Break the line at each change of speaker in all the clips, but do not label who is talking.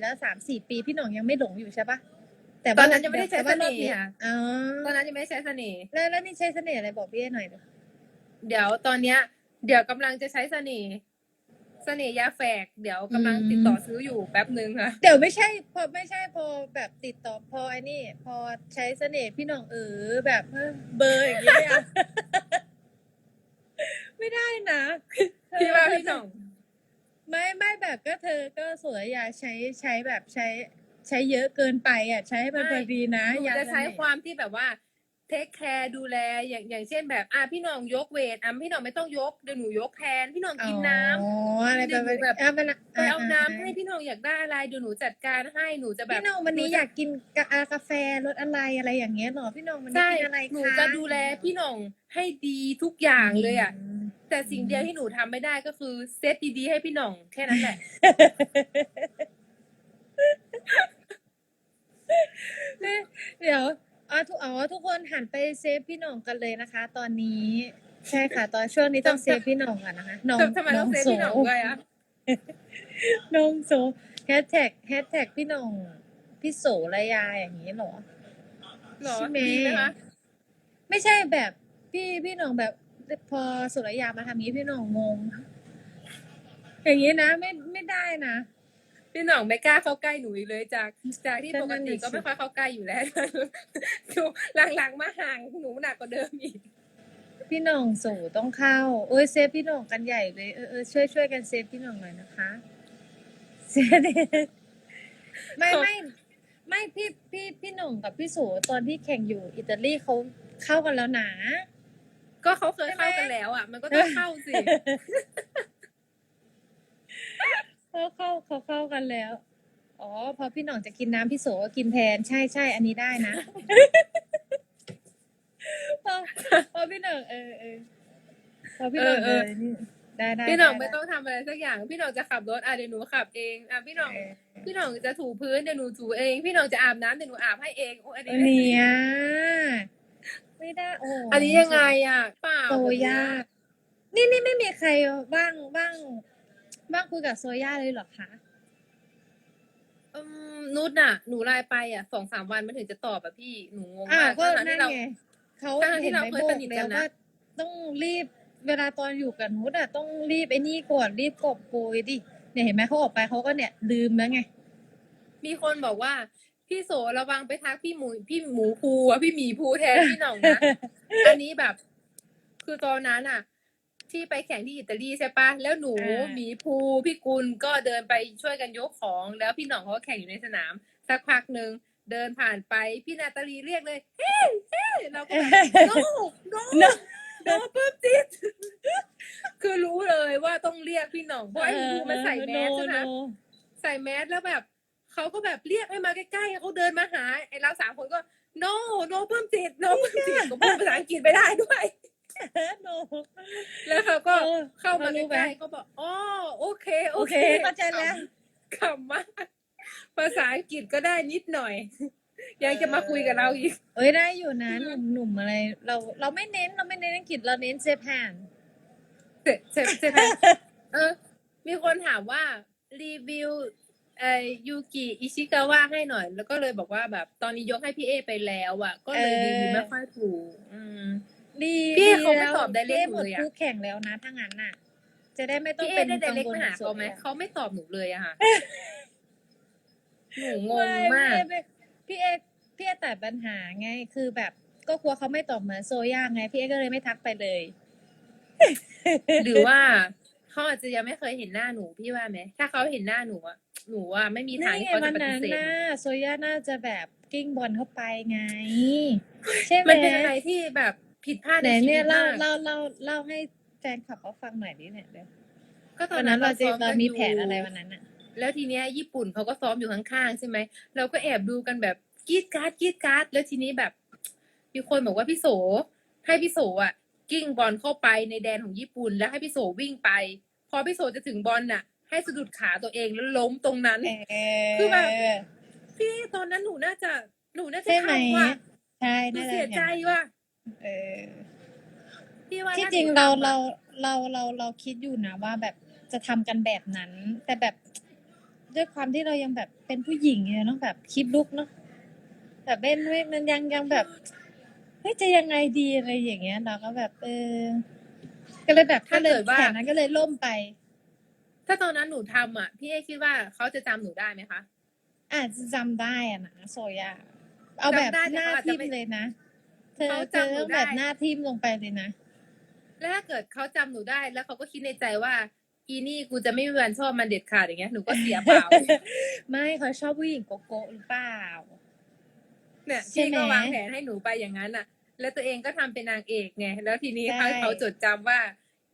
แล้วสามสี่ปีพี่หน่องยังไม่หลงอยู่ใช่ปะแต่
ตอนนั้นยังไม่ได้ใช้
แต่ว่ารอบ
เสน่ห์
เนี้ย
ค่ะ
อ๋อ
ตอนนั้นยังไม่ใช้เสน่ห์
แล้วแล้วนี่ใช้เสน่ห์อะไรบอกพี่เอหน่อยดิ
เดี๋ยวตอนเนี้ย เดี๋ยวกำลังจะใช้เสน่ห์เสน่ห์ยาแฝก เดี๋ยวกำลังติดต่อซื้ออยู่แป๊บหนึ่งค่ะ
เดี๋ยวไม่ใช่พอไม่ใช่พอแบบติดต่อพอไอ้นี่ พอใช้เสน่ห์พี่หน่องเออแบบเออเบอร์อย่างเงี้ยอะไม่ได้นะ
พี่ว่าพี่หน่อง
ไม่ไม่แบบก็เธอก็สวยยาใช้ใช้แบบใช้ ใช้เยอะเกินไปอะ ใช้ให้มันพอดีนะ
หนู
ยา
จะใช้
เสน่ห์
ความที่แบบว่าเทคแคร์ดูแลอย่างอย่างเช่นแบบ อะพี่หน่องยกเวทอะพี่หน่องไม่ต้องยกเดี๋ยวหนูยกแทนพี่หน่องกินน้ำ
อ๋ออะไรแบบ
เดี๋ยวหนูแบบ
อะเวลา
ไปเอาน้ำ
อะ
ให้พี่หน่องอยากได้อะไรเดี๋ยวหนูจัดการให้หนูจะแบบ
พี่หน้องวันนี้อยากกินกาอ่ากาแฟรสอะไรอะไรอย่างเงี้ยเหรอพี่หน้องวันนี้
ใช่
กินอะไรคะ
หนูจะดูแลพี่หน่องให้ดีทุกอย่างเลยอะ
ม
แต่สิ่งเดียวที่หนูทำไม่ได้ก็คือเซตดีๆให้พี่หน่องแค่นั้นแหละ
เดี๋ยวอ๋อทุกอ๋อทุกคนหันไปเซฟพี่หน่องกันเลยนะคะ ตอนนี้ ใช่ค่ะ ตอนช่วงนี้ต้องเซฟพี่หน่องกันนะคะน้อง
ทำไมต้องเซฟพี่หน่องด้วยอะ
น้องโซแฮชแท็กแฮชแท็กพี่หน่องพี่โสระยาอย่างนี้เหรอ
หรอ
ใช่ไหม
ดีไหมคะ
ไม่ใช่แบบพี่พี่หน่องแบบ พอสุรยามาทำนี้พี่หน่องงง อย่างนี้นะไม่ไม่ได้นะ
พี่หน่องไม่กล้าเข้าใกล้หนูอีกเลยจากจากที่
ก็
ป
นั่
ก
น
ติ
น่ะ
ก็
สิ
ไม่ค่อยเข้าใกล้อยู่แล้วดูหลังๆมาห่างหนูหนักกว่าเดิมอีก
พี่หน่องสู่ต้องเข้าโอ้ยเซฟพี่หน่องกันใหญ่เลยเออเออช่วยช่วยกันเซฟพี่หน่องหน่อยนะคะเซฟดิไม่ไม่ไม่พี่พี่พี่หน่องกับพี่สูตอนที่แข่งอยู่อิตาลีเขาเข้ากันแล้วนะ
ก็เขาเคยเข้ากันแล้ว อะ มันก็ต้องเข้าสิ
เขาเข้าเขาเข้ากันแล้ว อ๋อ พอพี่หน่องจะกินน้ำพี่โสก็กินแทนใช่ใช่อันนี้ได้นะพอพอพี่หน่องเออเออพอพี่หน่อง
เอ
เอ
อ
อ
เออ
นี่ได้ได้
พี่หน่อง
ด้
ไม่ต้องทำอะไรสักอย่าง พี่หน่องจะขับรถอะเดี๋ยวหนูขับเองอะพี่หน่อง
เออ
พี่หน่องจะถูพื้นเดี๋ยวหนูถูเอง พี่หน่องจะอาบน้ำเดี๋ยวหนูอาบให้เองโอ้อันนี้
เนี่ย ไม่ได้โอ้
อันนี้ยังไงอะเปล่า
โซ
แบบเนี้
ยานี่นี่ไม่มีใครว่างว่างว่างคุยกับโซย่าเลยเหรอคะ
อืมนุชน่ะ หนูไลน์ไปอะสองสามวันมันถึงจะตอบอะพี่หนูงง
อ่ามา
ก
ก็
ทั้งๆ
นั่
ที่
น
เรา
ไงเขา
ทั้งๆที่
เห็น
เรา
ไหม
เคย
บ
ส
อก
นิทกั
แล้
น
ว
นะ
ว่าต้องรีบเวลาตอนอยู่กับนุชอะต้องรีบไอ้นี่ก่อนรีบกอบโกยดิเนี่ยเห็นไหมเขาออกไปเขาก็เนี่ยลืมแล้วไง
มีคนบอกว่า พี่โสระวังไปทักพี่หมูพี่หมูภูอะพี่หมีภูแทนพี่หน่องนะอันนี้แบบ คือตอนนั้นอะที่ไปแข่งที่อิตาลีใช่ปะแล้วหนู
อ่า
หมีภูพี่กุลก็เดินไปช่วยกันยกของ แล้วพี่หน่องเขาก็แข่งอยู่ในสนาม สักพักหนึ่งเดินผ่านไปพี่นาตาลีเรียกเลยเฮ้เฮ้เราก็แบบ no no no ปุ๊บจิตคือรู้เลยว่าต้องเรียกพี่หน่องเพราะไอ้หมูมันใส่แมสใช่ไหม
โนโน
ใส่แมสแล้วแบบ เขาก็แบบเรียกให้มาใกล้ๆเขาเดินมาหาไอ้เราสามคนก็ no no เพิ่มจิต no เพิ่มจิตก็พูดภาษาอังกฤษไม่ได้ด้วย
โน
แล้วเขาก็
เออ
เข้ามา
เขารู้ไหม
ใกล้ๆก็บอกอ๋อโอเค โอ
โอ
เค
เคเข้าใจแล้ว
ขำมากภาษาอังกฤษก็ได้นิดหน่อยยังจะมาคุยกับเราอีก
เอ้ยได้อยู่นะหนุ่มหนุ่มอะไร เราเราไม่เน้นเราไม่เน้นอังกฤษเราเน้นเซฟแฮน
เสร็จเสร็จเสร็จเออมีคนถามว่ารีวิว เอ่อยูกิอิชิกาวะให้หน่อย แล้วก็เลยบอกว่าแบบตอนนี้ยกให้พี่เอไปแล้วอะ ก็เลยรีวิวไม่ค่อยถูกอืม
ดี
พี่
ดี
เขาไม่
แล้ว
ตอบได้เลข
หมด
เลยอะ
คู่แข่งแล้วนะถ้างั้นน่ะ จะได้ไม่ต้อง
พี่เอ
เป็น
ได้ได
กัง
เล็ก
วล
มาหาเขาไหม
ส่วนตัว
เขาไม่ตอบหนูเลยอะค่ะ หนูงง
ไม่
มาก
พี่เอพี่เอพี่เอแต่ปัญหาไงคือแบบก็กลัวเขาไม่ตอบเหมือนโซย่าไง พี่เอก็เลยไม่ทักไปเลย
หรือว่าเขาอาจจะยังไม่เคยเห็นหน้าหนูพี่ว่าไหมถ้าเขาเห็นหน้าหนูอะ หนูอะไม่มีทาง
นี่
ที่
ไง
เขา
วั
จะ
น
ปฏิ
นั้น
เสธ
น่ะโซย่าน่าจะแบบกิ้งบอลเข้าไปไง ใช่ไหม
มันเป็นอะไรที่แบบผิดพลาด
ไหน
ในชี
เนี่
วิ
ย
ต
เล่ามา
ก
เล่าเล่าเล่าให้แฟนคลับเขาฟังหน่อยดิเนี่ยเดี๋ยว
ก็ตอ
วันน
นั้
นั้นนเรา
เรา
จะ
ซ้อม
เรา
กัน
มี
อยู่
แผนอะไรวันนั้นอะ
แล้วทีเนี้ยญี่ปุ่นเขาก็ซ้อมอยู่ข้างๆใช่ไหมเราก็แอบดูกันแบบกรีดการ์ดกรีดการ์ดแล้วทีนี้แบบมีคนบอกว่าพี่โสให้พี่โสอะกิ้งบอลเข้าไปในแดนของญี่ปุ่น แล้วให้พี่โสวิ่งไป พอพี่โสจะถึงบอลน่ะ ให้สะดุดขาตัวเองแล้วล้มตรงนั้น คือแบบพี่ตอนนั้นหนูน่าจะ หนูน่าจะ
ใช่ไหม
ทำว่ะ
ใช่
หนู
น่าจะ
เสียใจว่ะ
เออ
พี่ว่า
ที่
ถ้า
จริง
หนู
เรา
ทำอะ
เราเราเราเราคิดอยู่นะว่าแบบจะทำกันแบบนั้น แต่แบบด้วยความที่เรายังแบบเป็นผู้หญิงไงเนาะแบบคลิปลุกเนาะแบบเล่นเว้ยมันยังยังแบบเฮ้ยจะยังไงดีอะไรอย่างเงี้ยเราก็แบบเออ ก็เลยแบบ
ถ้า
ก็เลย
เกิดว่า
แผนนั้นก็เลยล่มไป
ถ้าตอนนั้นหนูทำอะ พี่เอคิดว่าเขาจะจำหนูได้ไหมคะ
อาจจะจำได้อะนะโซยาเอาแบบ
จำได้แต่
หน้า
เขาอาจจะ
ทิม
ไม่
เลยนะเธอ
เขา
เธอ
จำหนู
ต้อง
ได้
แบบหน้าทิมลงไปเลยนะ
แล้วถ้าเกิดเขาจำหนูได้ แล้วเขาก็คิดในใจว่า อีนี่กูจะไม่มีวันชอบมันเด็ดขาดอย่างเงี้ยหนูก็เสียเปล่า
ไม่เขาชอบผู้หญิงโกโก้หรือเปล่า
เนี่ย
ใช่
พี่
ไหม
ก็วางแผนให้หนูไปอย่างนั้นอะ แล้วตัวเองก็ทำเป็นนางเอกไง แล้วทีนี้
ใช่
ให้เขาจดจำว่า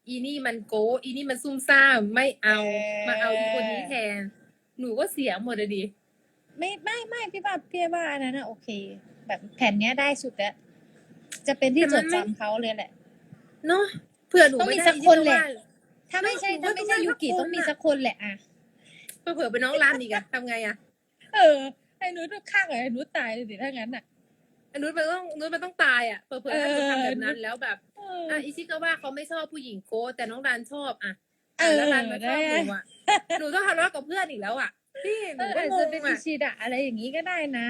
อีนี่มันโก้อีนี่มันซุ่มซ่ามไม่เอา
เออ
มาเอาอีคนนี้แทน หนูก็เสียหมดเลยดิ
ไม่ไม่ไม่พี่ว่าพี่ว่าอันนั้นนะโอเค แบบแผ่นเนี้ยได้สุดแล้วจะเป็นที่
แต่
จ
มั
ด
นไม่
จำเขาเลยแหละ
เนาะเผื่อหนู
ต้องมี
ไม่ได้
สักคนแหละ
อี
ถ้าไม่ใช่
หนู
ถ้าไม่ใช่
ว่าต้อง
ยูกิ
สักคน
ต้องมี
น่ะ
สักคนแหละอะ
ว่าเผื่อเป็นน้องรันอีกอะทำไงอะ
เออไอ้นุชข้างกับไอ้นุชตายเลยดิถ้างั้นอะ
อนุชมันต้องอนุชมันต้องตายอะเผื่อๆถ้าหนูทำแบบนั้นแล้วแบบ
เออ
อะอิชิก็ว่าเขาไม่ชอบผู้หญิงโก้แต่น้องรันชอบอะ
เอ
อะ
อ
แล้วรันมาชอบหนู
ได้
อะหนูต้องทะเลาะกับเพื่อนอีกแล้วอะพี่ห
เอ
นู
อ
ก็
อาจ
ง
จะ
ง
เป็นอิ
อะ
ชิดะอะไรอย่างนี้ก็ได้นะ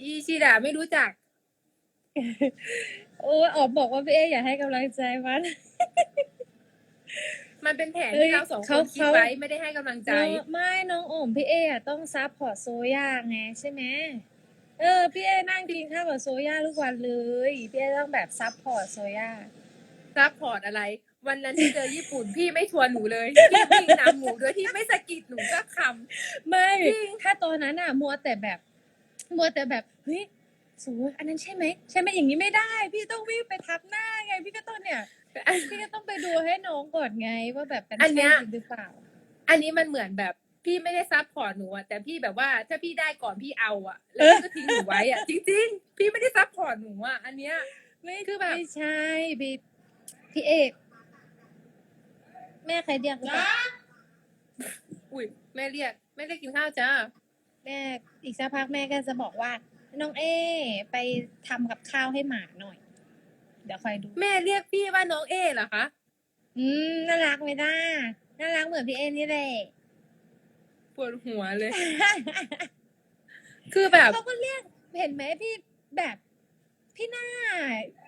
อีชิดะไม่รู้จัก
โอ้ยออกบอกว่าพี่เออย่าให้กำลังใจมัน
มันเป็นแผน
เอ้ย
ที่เราสองค
เขา
นคิด
เขา
ไว้ไม่ได้ให้กำลังใจ
น้องไม่น้องโอมพี่เออะต้องซับพอร์ตโซย่าไงใช่ไหม เออพี่เอนั่งกินข้าวกับโซย่าทุกวันเลยพี่เอต้องแบบซับพอร์ตโซย่า
ซัพพอร์ตอะไร วันนั้นที่เจอญี่ปุ่นพี่ไม่ชวนหนูเลยพี่วิ่งนำหนูโดยที่ไม่สะกิดหนูสักค
ไม่
จริง
ถ้าตอนนั้นอะ มัวแต่แบบมัวแต่แบบเฮ้ยสูอันนั้นใช่ไหมใช่ไหมอย่างนี้ไม่ได้ พี่ต้องวิ่งไปทับหน้าไง พี่ก็ต้องเนี่ยำพี่ก็ต้องไปดูให้น้องก่อนไงว่าแบบเป็น
อันเนี้
ใช่
ย
จริงหรือเปล่า
อันนี้มันเหมือนแบบ พี่ไม่ได้ซัพพอร์ตหนูอะแต่พี่แบบว่าถ้าพี่ได้ก่อนพี่เอาอะแล้วพี่ก็ทิ้งหนูไว้อะจริง ๆ พี่ไม่ได้ซัพพอร์ตหนูอะอันเนี้ย
ไม่
คือแบบ
ไม่ใช่พี่พี่เอก แม่ใครเรียกหรือเปล่า
อุ้ยแม่เรียกแม่เรียกกินข้าวจ้า
แม่อีกสักพักแม่ก็จะบอกว่า น้องเอ ไปทำกับข้าวให้หมาหน่อย เดี๋ยวคอยดู
แม่เรียกพี่ว่าน้องเอเหรอคะ
อืมน่ารักไหมด้าน่ารักเหมือนพี่เอนี่แหละ
ปวดหัวเลย คือแบบ
เขาก็เรียกเห็นไหมพี่แบบพี่หน้า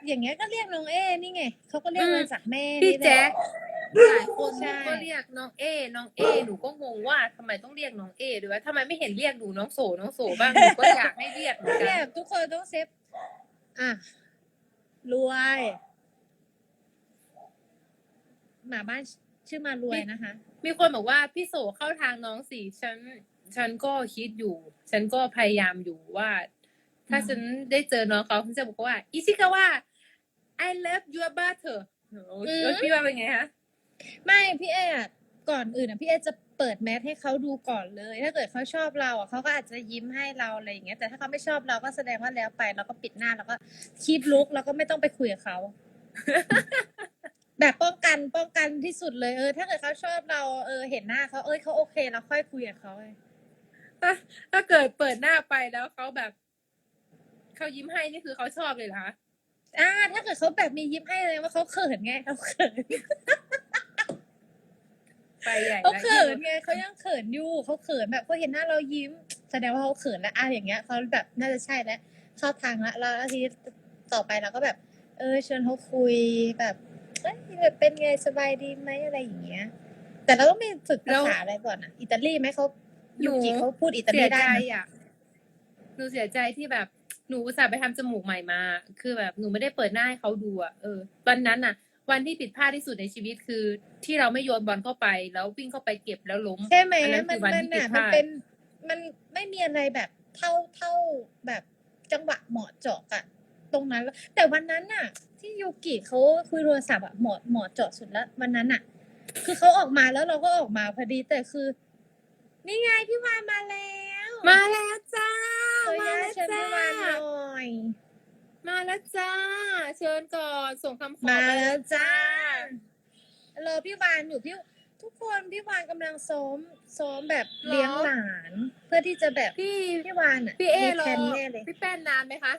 อย่างเงี้ยก็เรียกน้องเอนี่ไงเขาก็เรียก
อืม
มาจากแม่
พี่
นี่หละ
แจ๊คหลายคน
ใช่
ก็เรียกน้องเอ น้องเอ หนูก็งงว่าทำไมต้องเรียกน้องเอด้วยวะทำไมไม่เห็นเรียกหนูน้องโสน้องโสบ้าง หนูก็อยากให้เรียกเหมือนกั
เนี่ย
น
ทุกคนต้องเซฟอะรวย หมาบ้านชื่อมารวยนะคะ
มีคนบอกว่าพี่โสเข้าทางน้องสิฉัน ฉันก็คิดอยู่ ฉันก็พยายามอยู่ว่า ถ้า
อืม
ฉันได้เจอน้องเขาฉันจะบอกว่า อิชิกาว่า I love your butter แล้วพี่ว่าเป็นไงฮะ
ไม่พี่เออะก่อนอื่นอะพี่เอจะเปิดแมสให้เขาดูก่อนเลย ถ้าเกิดเขาชอบเราอะเขาก็อาจจะยิ้มให้เราอะไรอย่างเงี้ยแต่ถ้าเขาไม่ชอบเราก็แสดงว่าแล้วไปเราก็ปิดหน้าแล้วก็คีบลุกแล้วก็ไม่ต้องไปคุยกับเขา แบบป้องกันป้องกันที่สุดเลยเออ ถ้าเกิดเขาชอบเราเออเห็นหน้าเขาเอ้ยเขาโอเคเราค่อยคุยกับเขาไง
ถ้าถ้าเกิดเปิดหน้าไปแล้วเขาแบบเขายิ้มให้นี่คือเขาชอบเลยเหรอคะ
อ่า ถ้าเกิดเขาแบบมียิ้มให้เลยว่าเขาเขินไงเขาเขิน
ไปใหญ่
เขา
แล้ว
เขินไงเขายังเขินอยู่เขาเขินแบบเขาเห็นหน้าเรายิ้ม แสดงว่าเขาเขินแล้วอะอย่างเงี้ยเขาแบบน่าจะใช่แล้วเข้าทางแล้วแล้วทีนี้ต่อไปเราก็แบบ เออชวนเขาคุยแบบ เอ้ยแบบเป็นไงสบายดีไหมอะไรอย่างเงี้ย แต่เราต้องไปฝึกภาษาอะไรก่อนอะ อิตาลีไหมเขายูกิเขาพูดอิตา
เสี
ลี
ย
ได้
ใจ
ไหม
อะ หนูเสียใจที่แบบหนูอุตส่าห์ไปทำจมูกใหม่มา คือแบบหนูไม่ได้เปิดหน้าให้เขาดูอะ เออวันนั้นอะ วันที่ผิดพลาดที่สุดในชีวิตคือ ที่เราไม่โยนบอลเข้าไป แล้ววิ่งเข้าไปเก็บแล้วล้ม
ใช่ไหม
อันนั้น
มั
คื
น
อวัน
มัน
ที่ผิ
อะ
ดพ
มัน
ลาด
เป็นมันไม่มีอะไรแบบเท่าเท่าแบบจังหวะเหมาะเจาะอะ ตรงนั้นแล้วแต่วันนั้นน่ะ ที่ยูกิเขาคุยโทรศัพท์อะเหมาะเหมาะเจาะสุดแล้ววันนั้นน่ะ คือเขาออกมาแล้วเราก็ออกมาพอดีแต่คือ นี่ไงพี่วานมาแล้ว
มาแล้วจ้า
เอ้ย
มา
ย่า
แล้ว
เชิญ
จ้า
พี่วานหน่อย
มาแล้วจ้า เชิญก่อนส่งคำขอ
มา
ไป
แล้วจ้ารอพี่วานอยู่พี่ทุกคนพี่วานกำลังซ้อมซ้อมแบบเลี้ยงหลาน เพื่อที่จะแบบ
พี่
พี่วานอะ
พี่เอ
มี
รอ
แพลนแน่เลย
พี่แป้นนานไหมคะ